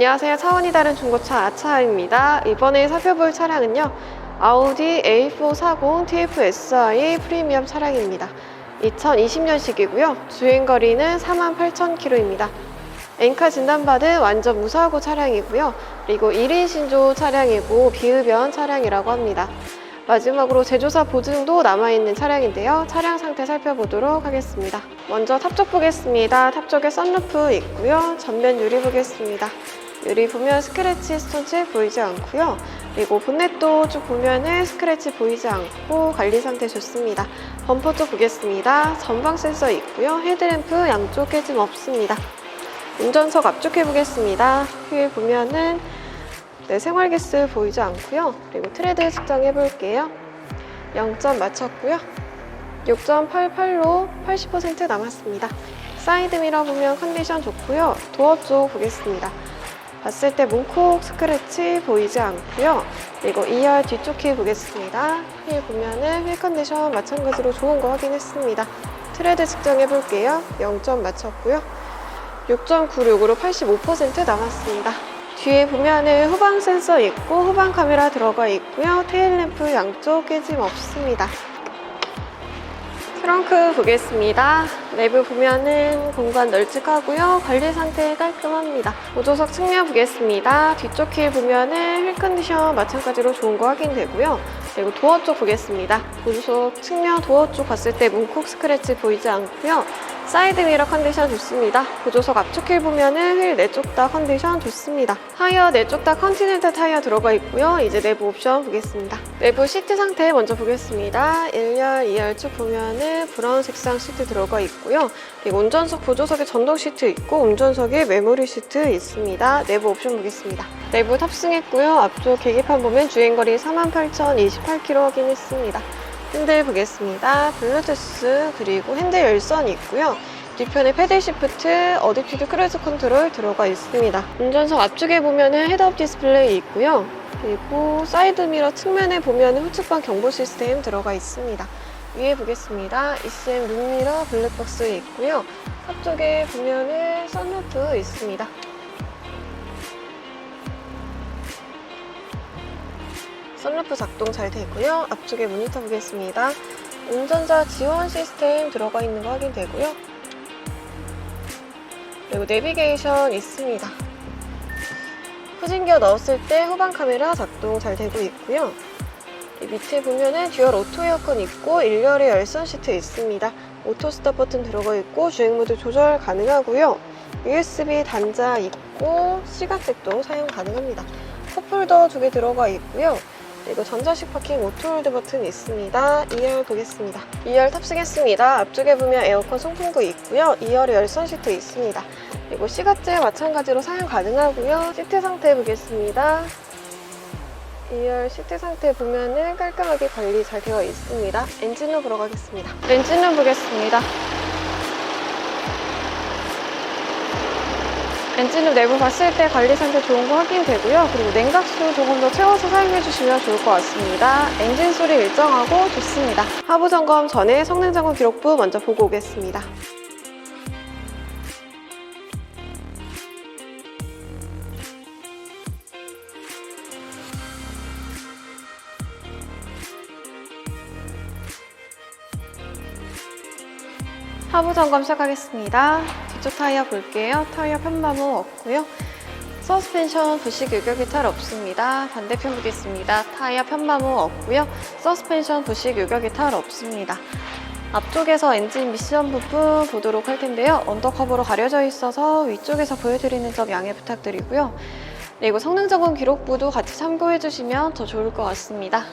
안녕하세요. 차원이 다른 중고차 아차입니다. 이번에 살펴볼 차량은요. 아우디 A440 TFSI 프리미엄 차량입니다. 2020년식이고요. 주행거리는 48,000km입니다. 엔카 진단받은 완전 무사고 차량이고요. 그리고 1인 신조 차량이고 비흡연 차량이라고 합니다. 마지막으로 제조사 보증도 남아있는 차량인데요. 차량 상태 살펴보도록 하겠습니다. 먼저 탑쪽 보겠습니다. 탑쪽에 썬루프 있고요. 전면 유리 보겠습니다. 유리 보면 스크래치 스톤책 보이지 않고요. 그리고 본넷도 쭉 보면은 스크래치 보이지 않고 관리 상태 좋습니다. 범퍼 쪽 보겠습니다. 전방 센서 있고요. 헤드램프 양쪽 깨짐 없습니다. 운전석 앞쪽 해보겠습니다. 휠 보면은 네, 생활기스 보이지 않고요. 그리고 트레드 측정해 볼게요. 0점 맞췄고요. 6.88로 80% 남았습니다. 사이드 미러 보면 컨디션 좋고요. 도어 쪽 보겠습니다. 봤을 때 문콕 스크래치 보이지 않고요. 그리고 2열 뒤쪽 키 보겠습니다. 휠 보면은 휠 컨디션 마찬가지로 좋은 거 확인했습니다. 트레드 측정해 볼게요. 0점 맞췄고요. 6.96으로 85% 남았습니다. 뒤에 보면은 후방 센서 있고 후방 카메라 들어가 있고요. 테일 램프 양쪽 깨짐 없습니다. 트렁크 보겠습니다. 내부 보면은 공간 널찍하고요. 관리 상태 깔끔합니다. 보조석 측면 보겠습니다. 뒤쪽 휠 보면은 휠 컨디션 마찬가지로 좋은 거 확인되고요. 그리고 도어 쪽 보겠습니다. 보조석 측면 도어 쪽 봤을 때 문콕 스크래치 보이지 않고요. 사이드 미러 컨디션 좋습니다. 보조석 앞쪽 휠 보면은 휠 내쪽 다 컨디션 좋습니다. 타이어 내쪽 다 컨티넨탈 타이어 들어가 있고요. 이제 내부 옵션 보겠습니다. 내부 시트 상태 먼저 보겠습니다. 1열, 2열 쭉 보면은 브라운 색상 시트 들어가 있고요. 운전석 보조석에 전동 시트 있고 운전석에 메모리 시트 있습니다. 내부 옵션 보겠습니다. 내부 탑승했고요. 앞쪽 계기판 보면 주행거리 48,028km 확인했습니다. 핸들 보겠습니다. 블루투스 그리고 핸들 열선 있고요. 뒤편에 패들 시프트, 어댑티브 크루즈 컨트롤 들어가 있습니다. 운전석 앞쪽에 보면은 헤드업 디스플레이 있고요. 그리고 사이드 미러 측면에 보면은 후측방 경보 시스템 들어가 있습니다. 위에 보겠습니다. ECM 룸미러 블랙박스 있고요. 앞쪽에 보면은 선루프 있습니다. 선루프 작동 잘 되고요. 앞쪽에 모니터 보겠습니다. 운전자 지원 시스템 들어가 있는 거 확인되고요. 그리고 내비게이션 있습니다. 후진기어 넣었을 때 후방 카메라 작동 잘 되고 있고요. 이 밑에 보면은 듀얼 오토 에어컨 있고 1열에 열선 시트 있습니다. 오토 스탑 버튼 들어가 있고 주행 모드 조절 가능하고요. USB 단자 있고 시각잭도 사용 가능합니다. 컵홀더 두 개 들어가 있고요. 그리고 전자식 파킹 오토홀드 버튼 있습니다. 2열 보겠습니다. 2열 탑승했습니다. 앞쪽에 보면 에어컨 송풍구 있고요. 2열에 열선 시트 있습니다. 그리고 시각제 마찬가지로 사용 가능하고요. 시트 상태 보겠습니다. 2열 시트 상태 보면은 깔끔하게 관리 잘 되어 있습니다. 엔진룸 보러 가겠습니다. 엔진룸 보겠습니다. 엔진룸 내부 봤을 때 관리 상태 좋은 거 확인되고요. 그리고 냉각수 조금 더 채워서 사용해 주시면 좋을 것 같습니다. 엔진 소리 일정하고 좋습니다. 하부 점검 전에 성능 점검 기록부 먼저 보고 오겠습니다. 하부 점검 시작하겠습니다. 뒤쪽 타이어 볼게요. 타이어 편마모 없고요. 서스펜션 부식 유격이 탈 없습니다. 반대편 보겠습니다. 타이어 편마모 없고요. 서스펜션 부식 유격이 탈 없습니다. 앞쪽에서 엔진 미션 부분 보도록 할 텐데요. 언더커버로 가려져 있어서 위쪽에서 보여드리는 점 양해 부탁드리고요. 그리고 성능 점검 기록부도 같이 참고해 주시면 더 좋을 것 같습니다.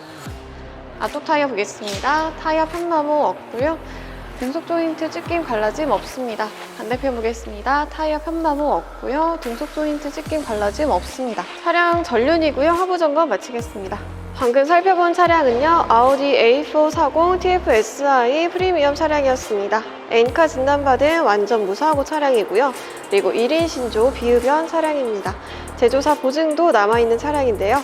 앞쪽 타이어 보겠습니다. 타이어 편마모 없고요. 등속 조인트 찢김 갈라짐 없습니다. 반대편 보겠습니다. 타이어 편마모 없고요. 등속 조인트 찢김 갈라짐 없습니다. 차량 전륜이고요. 하부 점검 마치겠습니다. 방금 살펴본 차량은요. 아우디 A440 TFSI 프리미엄 차량이었습니다. 엔카 진단받은 완전 무사고 차량이고요. 그리고 1인 신조 비흡연 차량입니다. 제조사 보증도 남아있는 차량인데요.